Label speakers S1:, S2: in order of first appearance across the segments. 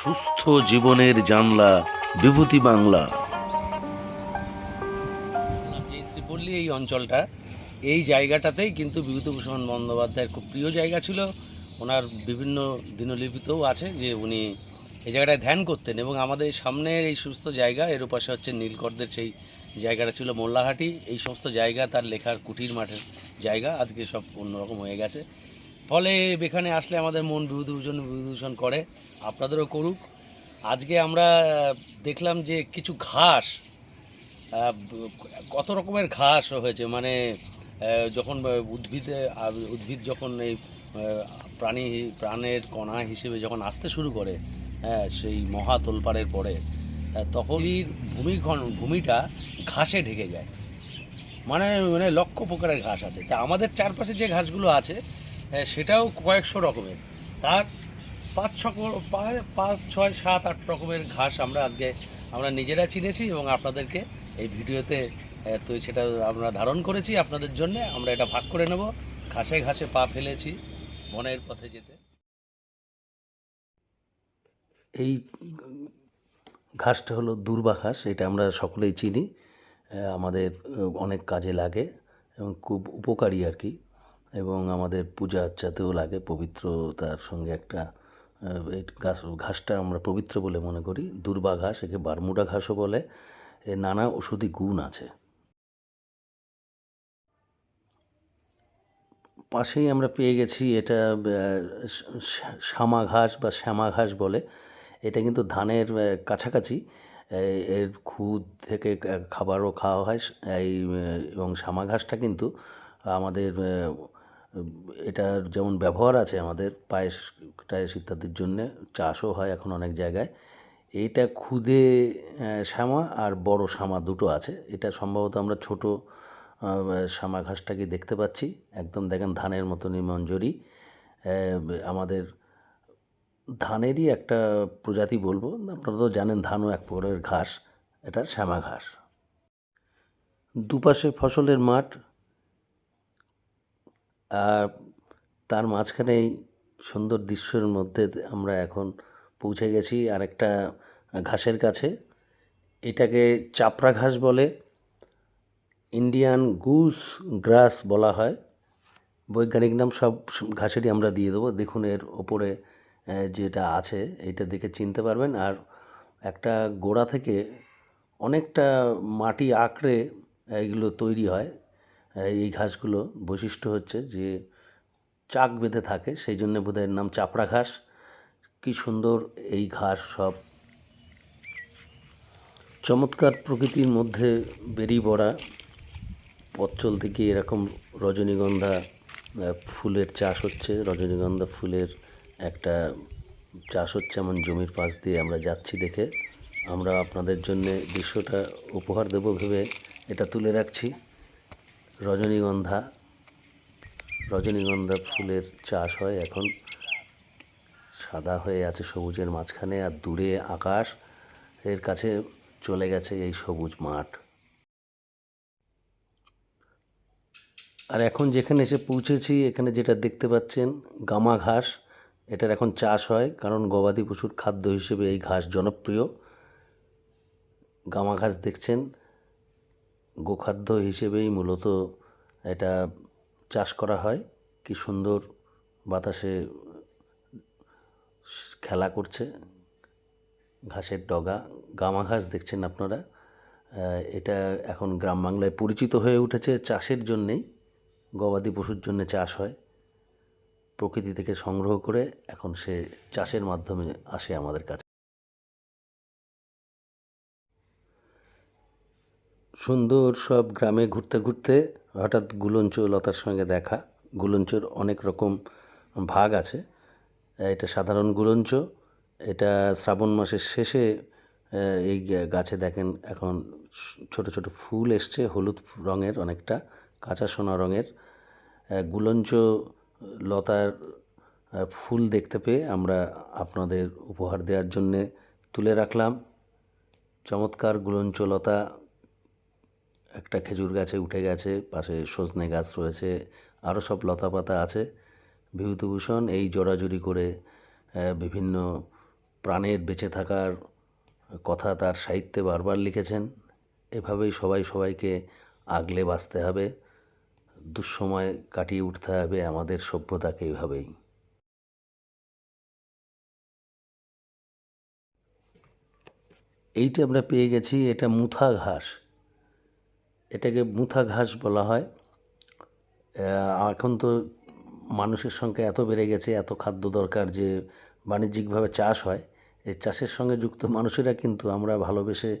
S1: সুস্থ জীবনের জানলা, বিভূতি বাংলা।
S2: শ্রীপল্লী এই অঞ্চলটা, এই জায়গাটাতেই কিন্তু বিভূতিভূষণ বন্দ্যোপাধ্যায়ের খুব প্রিয় জায়গা ছিল। ওনার বিভিন্ন দিনলিপিতেও আছে যে উনি এই জায়গাটায় ধ্যান করতেন এবং আমাদের সামনের এই সুস্থ জায়গা, এর পাশে হচ্ছে নীলকরদের সেই জায়গাটা ছিল মোল্লাহাটি। এই সমস্ত জায়গা তার লেখার কুটির মাঠের জায়গা। আজকে সব অন্যরকম হয়ে গেছে। ফলে এখানে আসলে আমাদের মন বিভূতিভূষণ বিভূতিভূষণ করে। আপনাদেরও করুক। আজকে আমরা দেখলাম যে কিছু ঘাস কত রকমের ঘাস হয়েছে। মানে যখন উদ্ভিদে উদ্ভিদ যখন এই প্রাণী, প্রাণের কণা হিসেবে যখন আসতে শুরু করে হ্যাঁ সেই মহা তোলপাড়ের পরে তখনই ভূমি ভূমিটা ঘাসে ঢেকে যায়। মানে মানে লক্ষ প্রকারের ঘাস আছে। তা আমাদের চারপাশে যে ঘাসগুলো আছে সেটাও কয়েকশো রকমের। তার পাঁচ ছ পাঁচ ছয়, সাত, আট রকমের ঘাস আমরা আজকে আমরা নিজেরা চিনেছি এবং আপনাদেরকে এই ভিডিওতে তো সেটা আমরা ধারণ করেছি আপনাদের জন্য। আমরা এটা ভাগ করে নেব। ঘাসে ঘাসে পা ফেলেছি বনের পথে যেতে।
S1: এই ঘাসটা হলো দুর্বা ঘাস, এটা আমরা সকলেই চিনি। আমাদের অনেক কাজে লাগে এবং খুব উপকারী আর কি। এবং আমাদের পূজা আর্চাতেও লাগে, পবিত্রতার সঙ্গে একটা ঘাস, ঘাসটা আমরা পবিত্র বলে মনে করি। দুর্বা ঘাস, একে বারমুডা ঘাসও বলে। এর নানা ওষুধি গুণ আছে। পাশেই আমরা পেয়ে গেছি এটা শ্যামা ঘাস বা শ্যামা ঘাস বলে। এটা কিন্তু ধানের কাছাকাছি। এর খুদ থেকে খাবারও খাওয়া হয়। এই এবং শ্যামা ঘাসটা কিন্তু আমাদের এটার যেমন ব্যবহার আছে আমাদের পায়েস, টায়েস ইত্যাদির জন্যে, চাষও হয় এখন অনেক জায়গায়। এইটা খুদে শ্যামা আর বড় শ্যামা দুটো আছে। এটা সম্ভবত আমরা ছোট শ্যামা ঘাসটাকে দেখতে পাচ্ছি। একদম দেখেন ধানের মতনই মঞ্জরি। আমাদের ধানেরই একটা প্রজাতি বলব। আপনারা তো জানেন ধানও এক প্রকারের ঘাস, এটা শ্যামা ঘাস। দুপাশে ফসলের মাঠ আর তার মাঝখানেই সুন্দর দৃশ্যের মধ্যে আমরা এখন পৌঁছে গেছি আরেকটা ঘাসের কাছে। এটাকে চাপড়া ঘাস বলে। ইন্ডিয়ান গুস গ্রাস বলা হয়। বৈজ্ঞানিক নাম সব ঘাসেরই আমরা দিয়ে দেবো। দেখুন এর ওপরে যেটা আছে এটা দেখে চিনতে পারবেন। আর একটা গোড়া থেকে অনেকটা মাটি আঁকড়ে এগুলো তৈরি হয়। এই ঘাসগুলো বৈশিষ্ট্য হচ্ছে যে চাক বেঁধে থাকে, সেই জন্য বোধহয় নাম চাপড়া ঘাস। কি সুন্দর এই ঘাস সব। চমৎকার প্রকৃতির মধ্যে বেরিয়ে পড়া পথ চলতে গিয়ে এরকম রজনীগন্ধা ফুলের চাষ হচ্ছে। রজনীগন্ধা ফুলের একটা চাষ হচ্ছে এমন জমির পাশ দিয়ে আমরা যাচ্ছি দেখে। আমরা আপনাদের জন্য দৃশ্যটা উপহার দেব ভেবে এটা তুলে রাখছি। রজনীগন্ধা। রজনীগন্ধা ফুলের চাষ হয় এখন। সাদা হয়ে আছে সবুজের মাঝখানে আর দূরে আকাশ। এর কাছে চলে গেছে এই সবুজ মাঠ। আর এখন যেখানে এসে পৌঁছেছি, এখানে যেটা দেখতে পাচ্ছেন, গামা ঘাস। এটার এখন চাষ হয় কারণ গবাদি পশুর খাদ্য হিসেবে এই ঘাস জনপ্রিয়। গামা ঘাস দেখছেন গোখাদ্য হিসেবেই মূলত এটা চাষ করা হয়। কি সুন্দর বাতাসে খেলা করছে। ঘাসের ডগা, গামা ঘাস দেখছেন আপনারা। এটা এখন গ্রাম বাংলায় পরিচিত হয়ে উঠেছে চাষের জন্যেই। গবাদি পশুর জন্য চাষ হয়। প্রকৃতি থেকে সংগ্রহ করে এখন সে চাষের মাধ্যমে আসে আমাদের কাছে। সুন্দর সব গ্রামে ঘুরতে ঘুরতে হঠাৎ গুলঞ্চ লতার সঙ্গে দেখা। গুলঞ্চর অনেক রকম ভাগ আছে। এটা সাধারণ গুলঞ্চ। এটা শ্রাবণ মাসের শেষে এই গাছে দেখেন এখন ছোট ছোট ফুল এসছে, হলুদ রঙের অনেকটা, কাঁচা সোনা রঙের। গুলঞ্চ লতার ফুল দেখতে পেয়ে আমরা আপনাদের উপহার দেওয়ার জন্যে তুলে রাখলাম। চমৎকার গুলঞ্চ লতা একটা খেজুর গাছে উঠে গেছে, পাশে সজনে গাছ রয়েছে আরও সব লতাপাতা আছে। বিভূতিভূষণ এই জোড়াজুড়ি করে বিভিন্ন প্রাণের বেঁচে থাকার কথা তার সাহিত্যে বারবার লিখেছেন। এভাবেই সবাই সবাইকে আগলে বাঁচতে হবে, দুঃসময় কাটিয়ে উঠতে হবে আমাদের সভ্যতাকে এইভাবেই এইটা আমরা পেয়ে গেছি, এটা মুথা ঘাস। এটাকে মুথা ঘাস বলা হয়। এখন তো মানুষের সংখ্যা এত বেড়ে গেছে, এত খাদ্য দরকার যে বাণিজ্যিকভাবে চাষ হয়, এই চাষের সঙ্গে যুক্ত মানুষেরা কিন্তু আমরা ভালোবেসে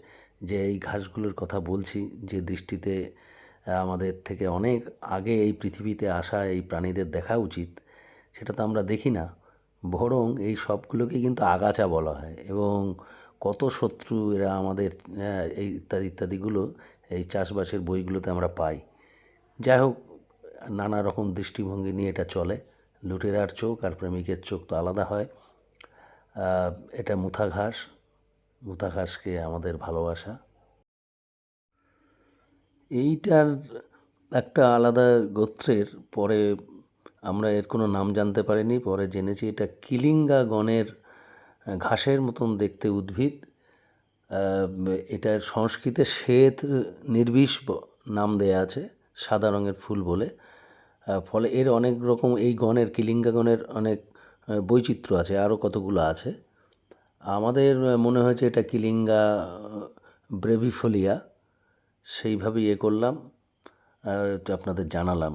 S1: যে এই ঘাসগুলোর কথা বলছি, যে দৃষ্টিতে আমাদের থেকে অনেক আগে এই পৃথিবীতে আসা এই প্রাণীদের দেখা উচিত, সেটা তো আমরা দেখি না। বরং এই সবগুলোকে কিন্তু আগাছা বলা হয় এবং কত শত্রু এরা আমাদের এই ইত্যাদি ইত্যাদিগুলো এই চাষবাসের বইগুলোতে আমরা পাই। যাই হোক, নানা রকম দৃষ্টিভঙ্গি নিয়ে এটা চলে। লুটেরার চোখ আর প্রেমিকের চোখ তো আলাদা হয়। এটা মুথা ঘাস। মুথা ঘাসকে আমাদের ভালোবাসা। এইটার একটা আলাদা গোত্রের, পরে আমরা এর কোনো নাম জানতে পারিনি, পরে জেনেছি এটা কিলিঙ্গা গণের ঘাসের মতন দেখতে উদ্ভিদ। এটার সংস্কৃতে শ্বেত নির্বিষ নাম দেয়া আছে, সাদা রঙের ফুল বলে। ফলে এর অনেক রকম এই গণের, কিলিঙ্গা গণের অনেক বৈচিত্র্য আছে আরও কতগুলো আছে। আমাদের মনে হয়েছে এটা কিলিঙ্গা ব্রেভিফোলিয়া, সেইভাবেই এ করলাম। এটা আপনাদের জানালাম।